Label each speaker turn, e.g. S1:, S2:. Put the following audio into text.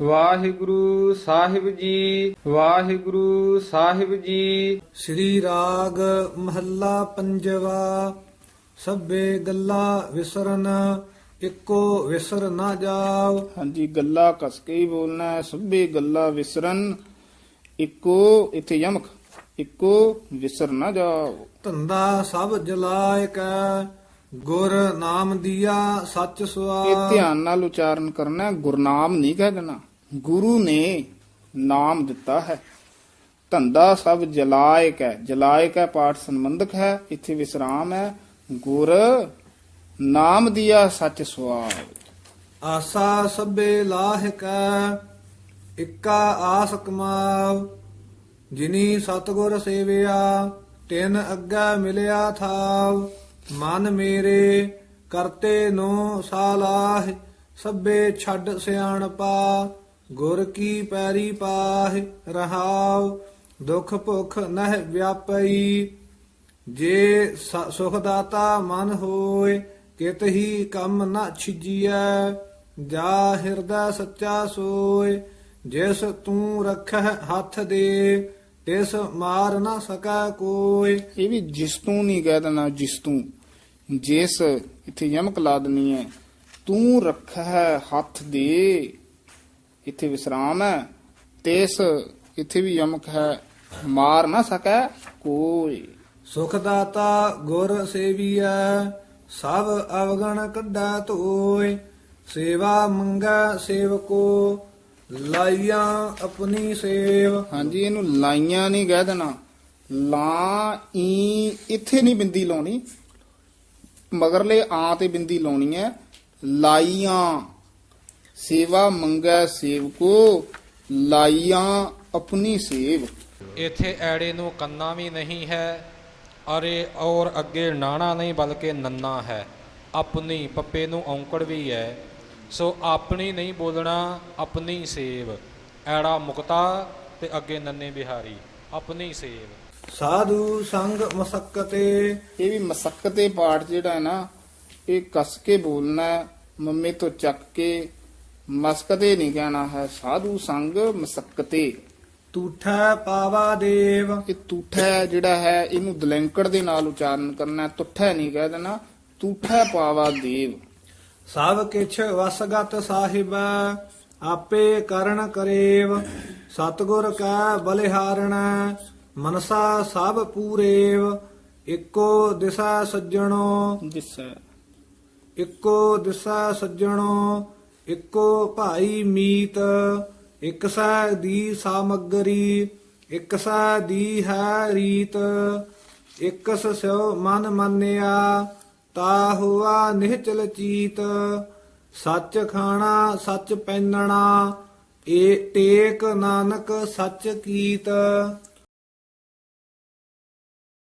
S1: ਵਾਹਿਗੁਰੂ ਸਾਹਿਬ ਜੀ ਵਾਹਿਗੁਰੂ ਸਾਹਿਬ ਜੀ।
S2: ਸ੍ਰੀ ਰਾਗ ਮਹੱਲਾ ਪੰਜਵਾ ਸਭੇ ਗੱਲਾਂ ਵਿਸਰਨ ਇੱਕੋ ਵਿਸਰ ਨਾ ਜਾਓ।
S3: ਹਾਂਜੀ ਗੱਲਾਂ ਕਸ ਕੇ ਹੀ ਬੋਲਣਾ ਹੈ ਸਭੇ ਗੱਲਾਂ ਵਿਸਰਨ ਇੱਕੋ ਇੱਥੇ ਯਮਕ ਇੱਕੋ ਵਿਸਰ ਨਾ ਜਾਓ।
S2: ਧੰਦਾ ਸਭ ਜਲਾਇ ਕੈ ਗੁਰ ਨਾਮ ਦੀਆ ਸੱਚ
S3: ਇਹ
S2: ਸੁਆ
S3: ਧਿਆਨ ਨਾਲ ਉਚਾਰਨ ਕਰਨਾ ਹੈ, ਗੁਰਨਾਮ ਨਹੀਂ ਕਹਿ ਦੇਣਾ। ਗੁਰੂ ਨੇ ਨਾਮ ਦਿੱਤਾ ਹੈ। ਧੰਦਾ ਸਭ ਜਲਾਇਕ ਹੈ। ਜਲਾਇਕ ਹੈ ਪਾਠ ਸੰਬੰਧਕ ਹੈ। ਇੱਥੇ ਵਿਸਰਾਮ ਹੈ। ਗੁਰ ਨਾਮ ਦੀਆ ਸੱਚ ਸੁਆਵ
S2: ਆਸਾ ਸਭੇ ਲਾਹ ਇੱਕਾ ਆਸ ਕਮਾਵ ਜਿਨੀ ਸਤਗੁਰ ਸੇਵਿਆ, ਤਿਨ ਅੱਗਾ ਮਿਲਿਆ ਥਾਵ। ਮਨ ਮੇਰੇ, ਕਰਤੇ ਨੋ ਸਾਲਾਹ, ਸਭੇ ਛੱਡ ਸਿਆਣਪਾ। ਗੁਰ ਕੀ ਪੈਰੀ ਪਾਹ ਰਹਾਵ ਦੁਖ ਭੁਖ ਨਹਿ ਵਿਆਪਈ। ਜੇ ਸ- ਸੁਖ ਦਾਤਾ ਮਨ ਹੋਏ, ਕਿਤ ਹੀ ਕੰਮ ਨਾ ਛਿਜੀਐ। ਜਾ ਹਿਰਦਾ ਸੱਚਾ ਸੋਏ, ਜਿਸ ਤੂੰ ਰੱਖਹਿ ਹੱਥ ਦੇ, ਤਿਸ ਮਾਰ ਨਾ ਸਕੈ ਕੋਈ
S3: ਇਹ ਵੀ ਜਿਸ ਤੂੰ ਨਹੀਂ ਕਹਿ ਦੇਣਾ, ਜਿਸ ਤੂੰ। ਜਿਸ ਇੱਥੇ ਯਮਕ ਲਾ ਦੇਣੀ ਹੈ ਤੂੰ ਰੱਖੈ ਹੱਥ ਦੇ ਇੱਥੇ ਵਿਸਰਾਮ ਹੈ ਤੇਸ ਇੱਥੇ ਵੀ ਯਮਕ ਹੈ। ਮਾਰ ਨਾ ਸਕੈ ਕੋਈ।
S2: ਸੁਖ ਦਾਤਾ ਗੁਰ ਸੇਵੀਐ ਸਭ ਅਵਗਣ ਕੱਢਾ ਧੋਏ ਸੇਵਾ ਮੰਗਾ ਸੇਵਕੋ ਲਾਈਆਂ ਆਪਣੀ ਸੇਵ।
S3: ਹਾਂਜੀ ਇਹਨੂੰ ਲਾਈਆਂ ਨਹੀਂ ਕਹਿ ਦੇਣਾ। ਲਾ ਈ ਇੱਥੇ ਨਹੀਂ ਬਿੰਦੀ ਲਾਉਣੀ। ਮਗਰਲੇ ਆ ਤੇ ਬਿੰਦੀ ਲਾਉਣੀ ਹੈ। ਲਾਈਆਂ। ਸੇਵਾ ਮੰਗੈ ਸੇਵਕੋ ਲਾਈਆਂ ਆਪਣੀ ਸੇਵ।
S4: ਇੱਥੇ ਐੜੇ ਨੂੰ ਕੰਨਾ ਵੀ ਨਹੀਂ ਹੈ ਅਰੇ ਔਰ ਅੱਗੇ ਨਾਣਾ ਨਹੀਂ ਬਲਕਿ ਨੰਨਾ ਹੈ। ਆਪਣੀ ਪੱਪੇ ਨੂੰ ਔਂਕੜ ਵੀ ਹੈ ਸੋ ਆਪਣੀ ਨਹੀਂ ਬੋਲਣਾ ਆਪਣੀ ਸੇਵ। ਐੜਾ ਮੁਕਤਾ ਤੇ ਅੱਗੇ ਨੰਨੇ ਬਿਹਾਰੀ ਆਪਣੀ ਸੇਵ।
S2: ਸਾਧੂ ਸੰਗ ਮਸਕਤੇ।
S3: ਇਹ ਵੀ ਮਸਕਤੇ ਪਾਠ ਜਿਹੜਾ ਹੈ ਨਾ ਇਹ ਕਸ ਕੇ ਬੋਲਣਾ ਮੰਮੇ ਤੋਂ ਚੱਕ ਕੇ ਮਸਕਤੇ ਨਹੀਂ ਕਹਿਣਾ ਹੈ ਸਾਧੂ ਸੰਗ ਮਸਕਤੇ।
S2: ਤੂਠਾ ਪਾਵਾ ਦੇਵ।
S3: ਇਹ ਤੂਠਾ ਜਿਹੜਾ ਹੈ ਇਹਨੂੰ ਦਲੈਂਕੜ ਦੇ ਨਾਲ ਉਚਾਰਨ ਕਰਨਾ ਤੁੱਠਾ ਨਹੀਂ ਕਹਿ ਦੇਣਾ ਤੂਠਾ ਪਾਵਾ ਦੇਵ।
S2: ਸਭ ਕਿਛ ਵਸਗਤ ਸਾਹਿਬ ਆਪੇ ਕਰਨ ਕਰੇਵ। ਸਤਗੁਰ ਕਾ ਬਲਿਹਾਰਣ ਮਨਸਾ ਸਭ ਪੂਰੇਵ। ਇੱਕੋ ਦਿਸ਼ਾ ਸੱਜਣੋ
S3: ਹੈ
S2: ਇੱਕੋ ਦਿਸ਼ਾ ਸੱਜਣੋ ਇੱਕੋ ਭਾਈ ਮੀਤ, ਇੱਕ ਸੈ ਦੀ ਸਾਮਗਰੀ, ਇੱਕ ਸੈ ਦੀ ਹੈ ਰੀਤ। ਇਕਸ ਸਿਓ ਮਨ ਮੰਨਿਆ, ਤਾ ਹੁਆ ਨਿਹਚਲ ਚੀਤ। ਸੱਚ ਖਾਣਾ, ਸੱਚ ਪੈਨਣਾ, ਏ ਟੇਕ ਨਾਨਕ ਸੱਚ ਕੀਤ।